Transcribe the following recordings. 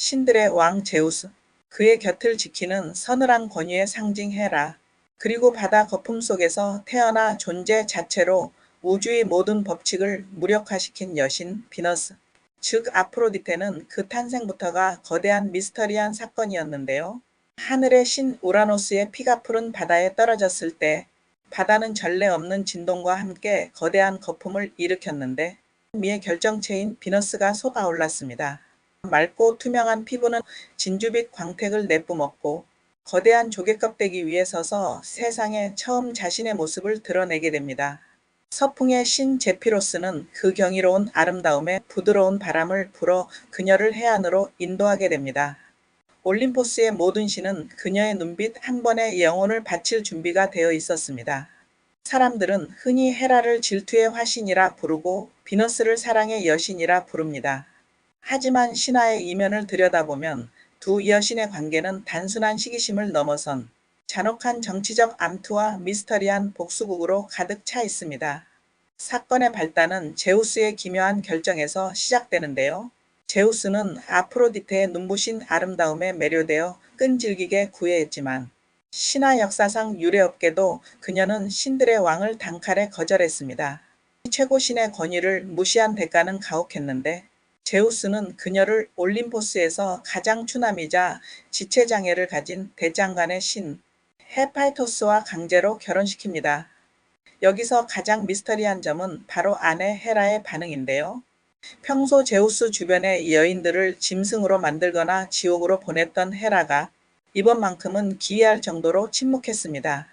신들의 왕 제우스, 그의 곁을 지키는 서늘한 권위의 상징 헤라, 그리고 바다 거품 속에서 태어나 존재 자체로 우주의 모든 법칙을 무력화시킨 여신 비너스, 즉 아프로디테는 그 탄생부터가 거대한 미스터리한 사건이었는데요. 하늘의 신 우라노스의 피가 푸른 바다에 떨어졌을 때 바다는 전례 없는 진동과 함께 거대한 거품을 일으켰는데 미의 결정체인 비너스가 솟아올랐습니다. 맑고 투명한 피부는 진주빛 광택을 내뿜었고 거대한 조개 껍데기 위에 서서 세상에 처음 자신의 모습을 드러내게 됩니다. 서풍의 신 제피로스는 그 경이로운 아름다움에 부드러운 바람을 불어 그녀를 해안으로 인도하게 됩니다. 올림포스의 모든 신은 그녀의 눈빛 한 번에 영혼을 바칠 준비가 되어 있었습니다. 사람들은 흔히 헤라를 질투의 화신이라 부르고 비너스를 사랑의 여신이라 부릅니다. 하지만 신화의 이면을 들여다보면 두 여신의 관계는 단순한 시기심을 넘어선 잔혹한 정치적 암투와 미스터리한 복수극으로 가득 차 있습니다. 사건의 발단은 제우스의 기묘한 결정에서 시작되는데요. 제우스는 아프로디테의 눈부신 아름다움에 매료되어 끈질기게 구애했지만 신화 역사상 유례없게도 그녀는 신들의 왕을 단칼에 거절했습니다. 최고신의 권위를 무시한 대가는 가혹했는데 제우스는 그녀를 올림포스에서 가장 추남이자 지체장애를 가진 대장간의 신 헤파이토스와 강제로 결혼시킵니다. 여기서 가장 미스터리한 점은 바로 아내 헤라의 반응인데요. 평소 제우스 주변의 여인들을 짐승으로 만들거나 지옥으로 보냈던 헤라가 이번만큼은 기이할 정도로 침묵했습니다.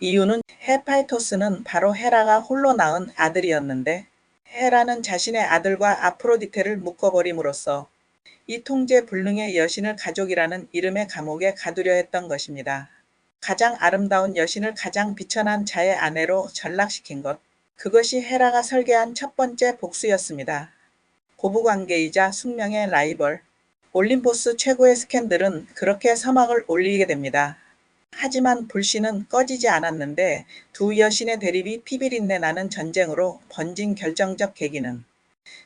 이유는 헤파이토스는 바로 헤라가 홀로 낳은 아들이었는데 헤라는 자신의 아들과 아프로디테를 묶어버림으로써 이 통제 불능의 여신을 가족이라는 이름의 감옥에 가두려 했던 것입니다. 가장 아름다운 여신을 가장 비천한 자의 아내로 전락시킨 것. 그것이 헤라가 설계한 첫 번째 복수였습니다. 고부관계이자 숙명의 라이벌. 올림포스 최고의 스캔들은 그렇게 서막을 올리게 됩니다. 하지만 불씨는 꺼지지 않았는데 두 여신의 대립이 피비린내 나는 전쟁으로 번진 결정적 계기는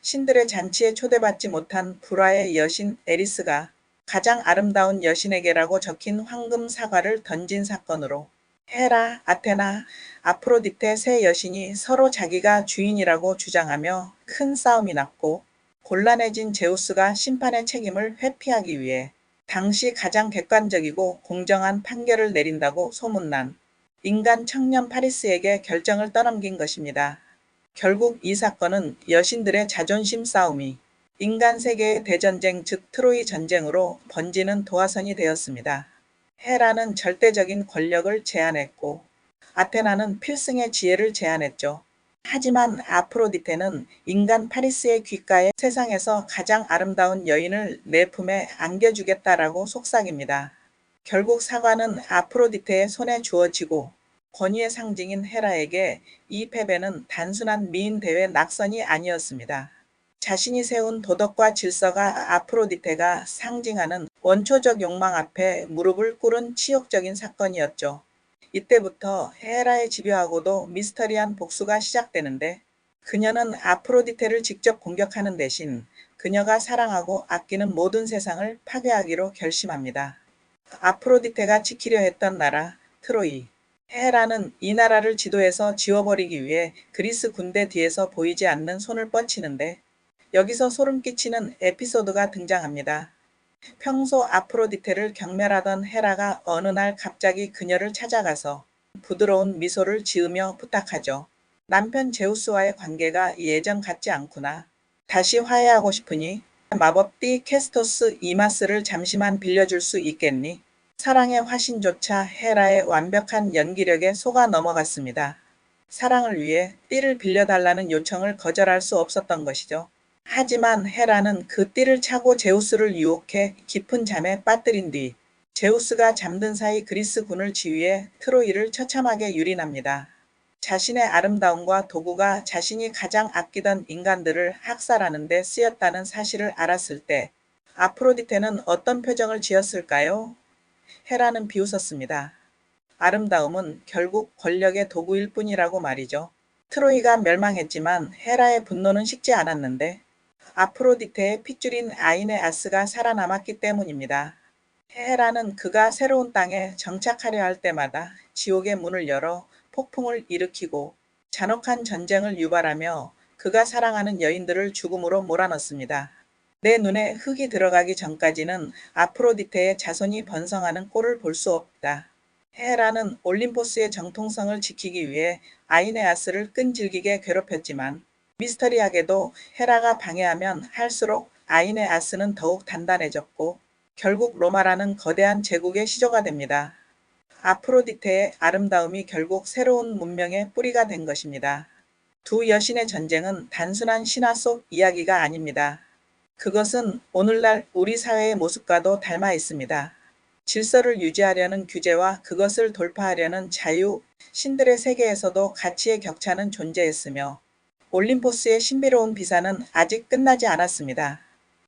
신들의 잔치에 초대받지 못한 불화의 여신 에리스가 가장 아름다운 여신에게라고 적힌 황금 사과를 던진 사건으로 헤라, 아테나, 아프로디테 세 여신이 서로 자기가 주인이라고 주장하며 큰 싸움이 났고 곤란해진 제우스가 심판의 책임을 회피하기 위해 당시 가장 객관적이고 공정한 판결을 내린다고 소문난 인간 청년 파리스에게 결정을 떠넘긴 것입니다. 결국 이 사건은 여신들의 자존심 싸움이 인간 세계의 대전쟁 즉 트로이 전쟁으로 번지는 도화선이 되었습니다. 헤라는 절대적인 권력을 제안했고 아테나는 필승의 지혜를 제안했죠. 하지만 아프로디테는 인간 파리스의 귓가에 세상에서 가장 아름다운 여인을 내 품에 안겨주겠다라고 속삭입니다. 결국 사과는 아프로디테의 손에 주어지고 권위의 상징인 헤라에게 이 패배는 단순한 미인 대회 낙선이 아니었습니다. 자신이 세운 도덕과 질서가 아프로디테가 상징하는 원초적 욕망 앞에 무릎을 꿇은 치욕적인 사건이었죠. 이때부터 헤라의 집요하고도 미스터리한 복수가 시작되는데 그녀는 아프로디테를 직접 공격하는 대신 그녀가 사랑하고 아끼는 모든 세상을 파괴하기로 결심합니다. 아프로디테가 지키려 했던 나라 트로이. 헤라는 이 나라를 지도에서 지워버리기 위해 그리스 군대 뒤에서 보이지 않는 손을 뻗치는데 여기서 소름 끼치는 에피소드가 등장합니다. 평소 아프로디테를 경멸하던 헤라가 어느 날 갑자기 그녀를 찾아가서 부드러운 미소를 지으며 부탁하죠. 남편 제우스와의 관계가 예전 같지 않구나. 다시 화해하고 싶으니 마법띠 캐스토스 이마스를 잠시만 빌려줄 수 있겠니? 사랑의 화신조차 헤라의 완벽한 연기력에 속아 넘어갔습니다. 사랑을 위해 띠를 빌려달라는 요청을 거절할 수 없었던 것이죠. 하지만 헤라는 그 띠를 차고 제우스를 유혹해 깊은 잠에 빠뜨린 뒤 제우스가 잠든 사이 그리스 군을 지휘해 트로이를 처참하게 유린합니다. 자신의 아름다움과 도구가 자신이 가장 아끼던 인간들을 학살하는 데 쓰였다는 사실을 알았을 때 아프로디테는 어떤 표정을 지었을까요? 헤라는 비웃었습니다. 아름다움은 결국 권력의 도구일 뿐이라고 말이죠. 트로이가 멸망했지만 헤라의 분노는 식지 않았는데 아프로디테의 핏줄인 아이네아스가 살아남았기 때문입니다. 헤라는 그가 새로운 땅에 정착하려 할 때마다 지옥의 문을 열어 폭풍을 일으키고 잔혹한 전쟁을 유발하며 그가 사랑하는 여인들을 죽음으로 몰아넣습니다. 내 눈에 흙이 들어가기 전까지는 아프로디테의 자손이 번성하는 꼴을 볼 수 없다. 헤라는 올림포스의 정통성을 지키기 위해 아이네아스를 끈질기게 괴롭혔지만 미스터리하게도 헤라가 방해하면 할수록 아이네아스는 더욱 단단해졌고 결국 로마라는 거대한 제국의 시조가 됩니다. 아프로디테의 아름다움이 결국 새로운 문명의 뿌리가 된 것입니다. 두 여신의 전쟁은 단순한 신화 속 이야기가 아닙니다. 그것은 오늘날 우리 사회의 모습과도 닮아 있습니다. 질서를 유지하려는 규제와 그것을 돌파하려는 자유, 신들의 세계에서도 가치의 격차는 존재했으며 올림포스의 신비로운 비사는 아직 끝나지 않았습니다.